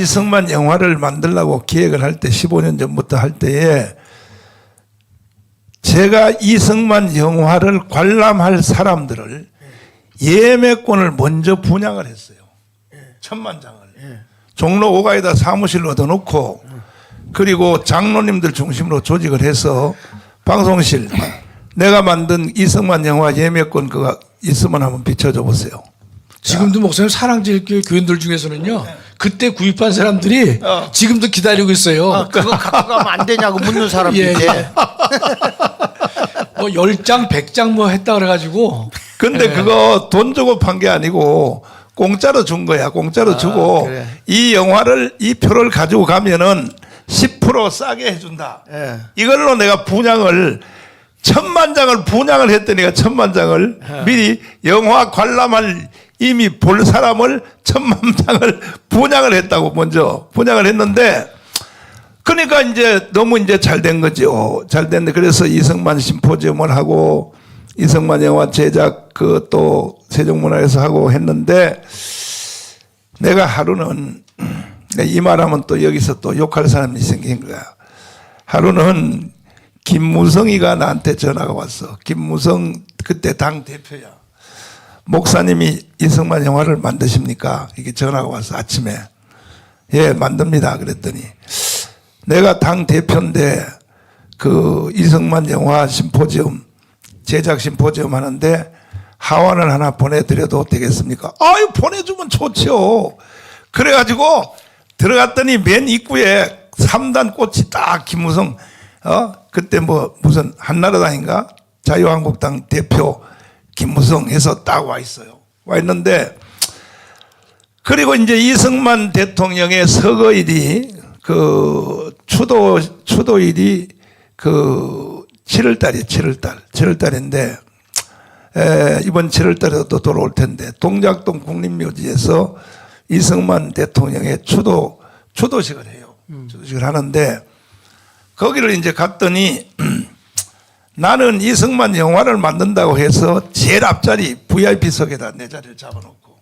이승만 영화를 만들려고 기획을 할 때 15년 전부터 할 때에 제가 이승만 영화를 관람할 사람들을 예매권을 먼저 분양을 했어요. 천만 장을. 종로 5가에다 사무실을 얻어놓고 그리고 장로님들 중심으로 조직을 해서 방송실 내가 만든 이승만 영화 예매권 그거 있으면 한번 비춰줘 보세요. 지금도 목사님 사랑제일교회 교인들 중에서는요. 그때 구입한 사람들이 어. 지금도 기다리고 있어요. 아, 그거 갖고 가면 안 되냐고 묻는 사람도 예, 있대. 예. 뭐 10장, 100장 뭐 했다 그래가지고. 근데 그거 돈 주고 판 게 아니고 공짜로 준 거야. 공짜로 주고 그래. 이 영화를 이 표를 가지고 가면은 10% 싸게 해준다. 예. 이걸로 내가 분양을 천만 장을 분양을 했더니 내가 천만 장을 미리 영화 관람할 이미 볼 사람을 천만 장을 분양을 했다고 먼저 분양을 했는데 그러니까 이제 너무 이제 잘 된 거죠. 잘 됐는데 그래서 이승만 심포지엄을 하고 이승만 영화 제작 그 또 세종문화에서 하고 했는데 내가 하루는 이 말하면 또 여기서 또 욕할 사람이 생긴 거야. 하루는 김무성이가 나한테 전화가 왔어. 김무성 그때 당 대표야. 목사님이 이승만 영화를 만드십니까? 이게 전화가 왔어 아침에. 예, 만듭니다. 그랬더니 내가 당 대표인데 그 이승만 영화 심포지엄 제작 심포지엄 하는데 하원을 하나 보내드려도 되겠습니까? 아유 보내주면 좋죠. 그래가지고 들어갔더니 맨 입구에 삼단 꽃이 딱 김무성 어 그때 뭐 무슨 한나라당인가 자유한국당 대표 김무성 해서 딱 와 있어요. 와 있는데 그리고 이제 이승만 대통령의 서거일이 그 추도 추도일이 그 7월 달이 7월 달 7월 달인데 에, 이번 7월 달에도 또 돌아올 텐데 동작동 국립묘지에서 이승만 대통령의 추도 추도식을 해요. 추도식을 하는데 거기를 이제 갔더니 나는 이승만 영화를 만든다고 해서 제일 앞자리 VIP석에다 내 자리를 잡아놓고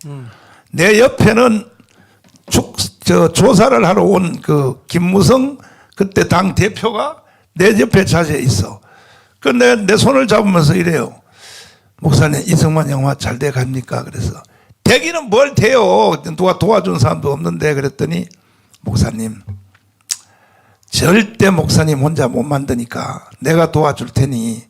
내 옆에는 축, 저 조사를 하러 온 그 김무성 그때 당 대표가 내 옆에 자리에 있어. 그내 내 손을 잡으면서 이래요. 목사님 이승만 영화 잘 돼 갑니까? 그래서 되기는 뭘 돼요. 누가 도와준 사람도 없는데 그랬더니 목사님 절대 목사님 혼자 못 만드니까 내가 도와줄 테니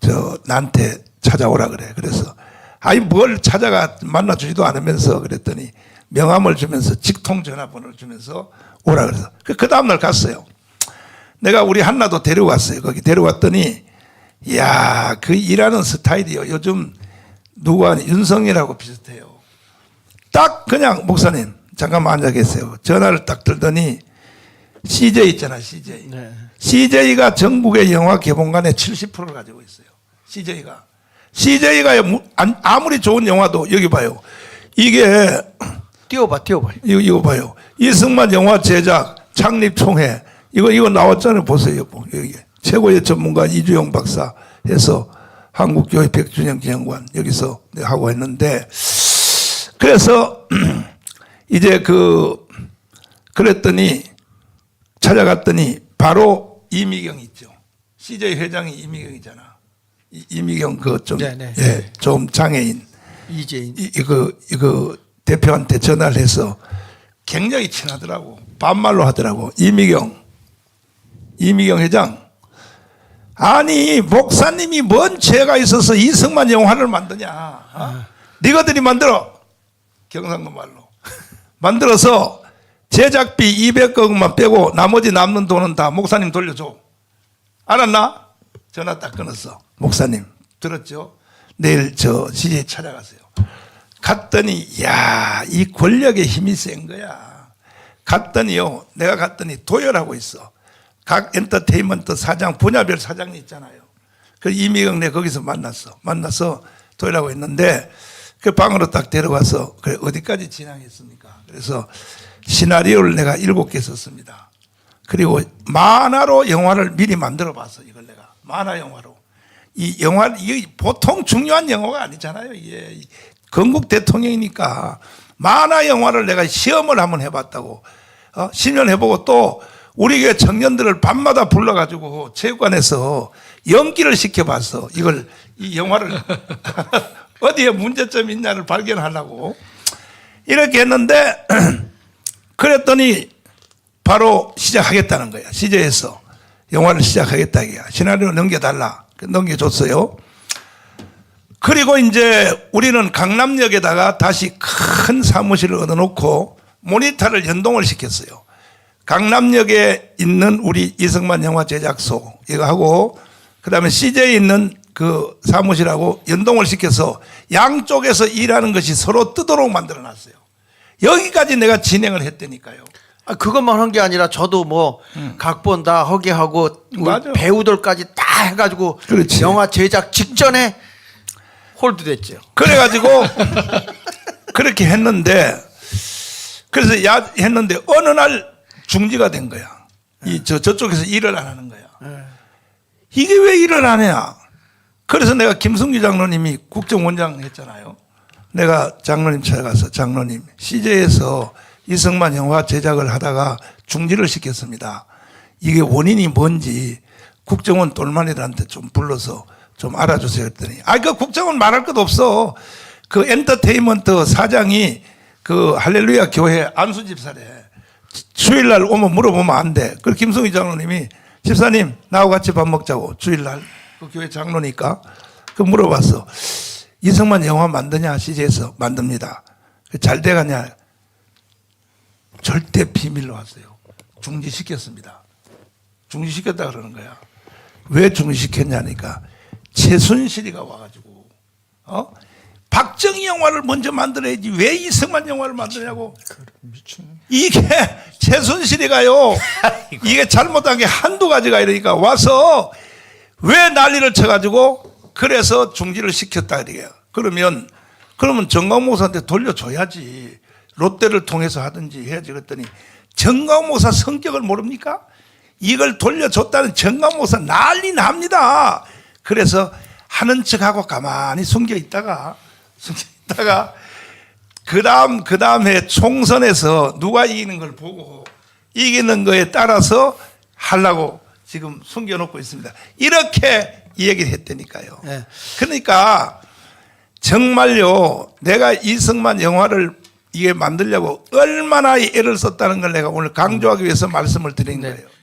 저 나한테 찾아오라 그래. 그래서 아니 뭘 찾아가 만나주지도 않으면서 그랬더니 명함을 주면서 직통 전화번호를 주면서 오라 그래서 그, 그 다음날 갔어요. 내가 우리 한나도 데려갔어요. 거기 데려갔더니 야 그 일하는 스타일이요. 요즘 누가 윤성이라고 비슷해요. 딱 그냥 목사님 잠깐만 앉아 계세요. 전화를 딱 들더니 CJ 있잖아 CJ. 네. CJ가 전국의 영화 개봉관의 70%를 가지고 있어요. CJ가. CJ가 아무리 좋은 영화도 여기 봐요. 이게 띄워봐, 띄워봐. 이거, 이거 봐요. 이승만 영화 제작 창립 총회 이거 이거 나왔잖아요. 보세요. 뭐, 여기 최고의 전문가 이주영 박사 해서 한국교회 백준영 기념관 여기서 하고 했는데 그래서 이제 그 그랬더니 찾아갔더니 바로 이미경 있죠. CJ 회장이 이미경이잖아. 이- 이미경 그좀 네, 네. 예, 좀 장애인 이재인. 이, 이거, 이거 대표한테 전화를 해서 굉장히 친하더라고. 반말로 하더라고. 이미경. 이미경 회장. 아니, 목사님이 뭔 죄가 있어서 이승만 영화를 만드냐. 어? 니가들이 만들어. 경상도 말로. 만들어서 제작비 200억만 빼고 나머지 남는 돈은 다 목사님 돌려줘. 알았나? 전화 딱 끊었어. 목사님 들었죠? 내일 저 CJ 찾아가세요. 갔더니 야, 이 권력의 힘이 센 거야. 갔더니요. 내가 갔더니 도열하고 있어. 각 엔터테인먼트 사장 분야별 사장이 있잖아요. 그 이미경 내 거기서 만났어. 만나서 도열하고 있는데 그 방으로 딱 데려가서 그래 어디까지 진행했습니까? 그래서 시나리오를 내가 일곱 개 썼습니다. 그리고 만화로 영화를 미리 만들어 봤어 이걸 내가 만화 영화로 이 영화 이게 보통 중요한 영화가 아니잖아요 이게 건국 대통령이니까 만화 영화를 내가 시험을 한번 해봤다고. 어? 10년 해보고 또 우리 교회 청년들을 밤마다 불러가지고 체육관에서 연기를 시켜봤어. 이걸, 이 영화를 어디에 문제점이 있냐를 발견하려고. 이렇게 했는데 그랬더니 바로 시작하겠다는 거야. 시제에서 영화를 시작하겠다. 시나리오 넘겨달라. 그 넘겨줬어요. 그리고 이제 우리는 강남역에다가 다시 큰 사무실을 얻어놓고 모니터를 연동을 시켰어요. 강남역에 있는 우리 이승만 영화 제작소 이거 하고 그다음에 CJ에 있는 그 사무실하고 연동을 시켜서 양쪽에서 일하는 것이 서로 뜨도록 만들어 놨어요. 여기까지 내가 진행을 했다니까요. 아, 그것만 한 게 아니라 저도 뭐 각본 다 허게 하고 우리 맞아. 배우들까지 다 해가지고 그렇지. 영화 제작 직전에 홀드 됐죠. 그래가지고 그렇게 했는데 그래서 야 했는데 어느 날 중지가 된 거야. 이 저 저쪽에서 일을 안 하는 거야. 이게 왜 일을 안 해야? 그래서 내가 김승규 장로님이 국정원장 했잖아요. 내가 장로님 찾아가서 장로님 CJ에서 이승만 영화 제작을 하다가 중지를 시켰습니다. 이게 원인이 뭔지 국정원 똘마니들한테 좀 불러서 좀 알아주세요 했더니 아 그 국정원 말할 것 없어. 그 엔터테인먼트 사장이 그 할렐루야 교회 안수 집사래. 주일날 오면 물어보면 안 돼. 그 김성희 장로님이 집사님 나하고 같이 밥 먹자고 주일날 그 교회 장로니까 그 물어봤어. 이승만 영화 만드냐 CJ에서 만듭니다. 잘 돼가냐? 절대 비밀로 왔어요. 중지시켰습니다. 중지시켰다 그러는 거야. 왜 중지시켰냐니까 최순실이가 와가지고 어 박정희 영화를 먼저 만들어야지 왜 이승만 영화를 만드냐고 이게 최순실이가요 이게 잘못한 게 한두 가지가 이러니까 와서 왜 난리를 쳐가지고 그래서 중지를 시켰다 이래요 그러면 그러면 정광목사한테 돌려줘야지 롯데를 통해서 하든지 해야지 그랬더니 정광목사 성격을 모릅니까? 이걸 돌려줬다는 정광목사 난리 납니다. 그래서 하는 척하고 가만히 숨겨 있다가 숨겨 있다가 그 다음, 그 다음에 총선에서 누가 이기는 걸 보고 이기는 거에 따라서 하려고 지금 숨겨놓고 있습니다. 이렇게 얘기를 했다니까요. 네. 그러니까 정말요, 내가 이승만 영화를 이게 만들려고 얼마나 애를 썼다는 걸 내가 오늘 강조하기 위해서 말씀을 드린 거예요.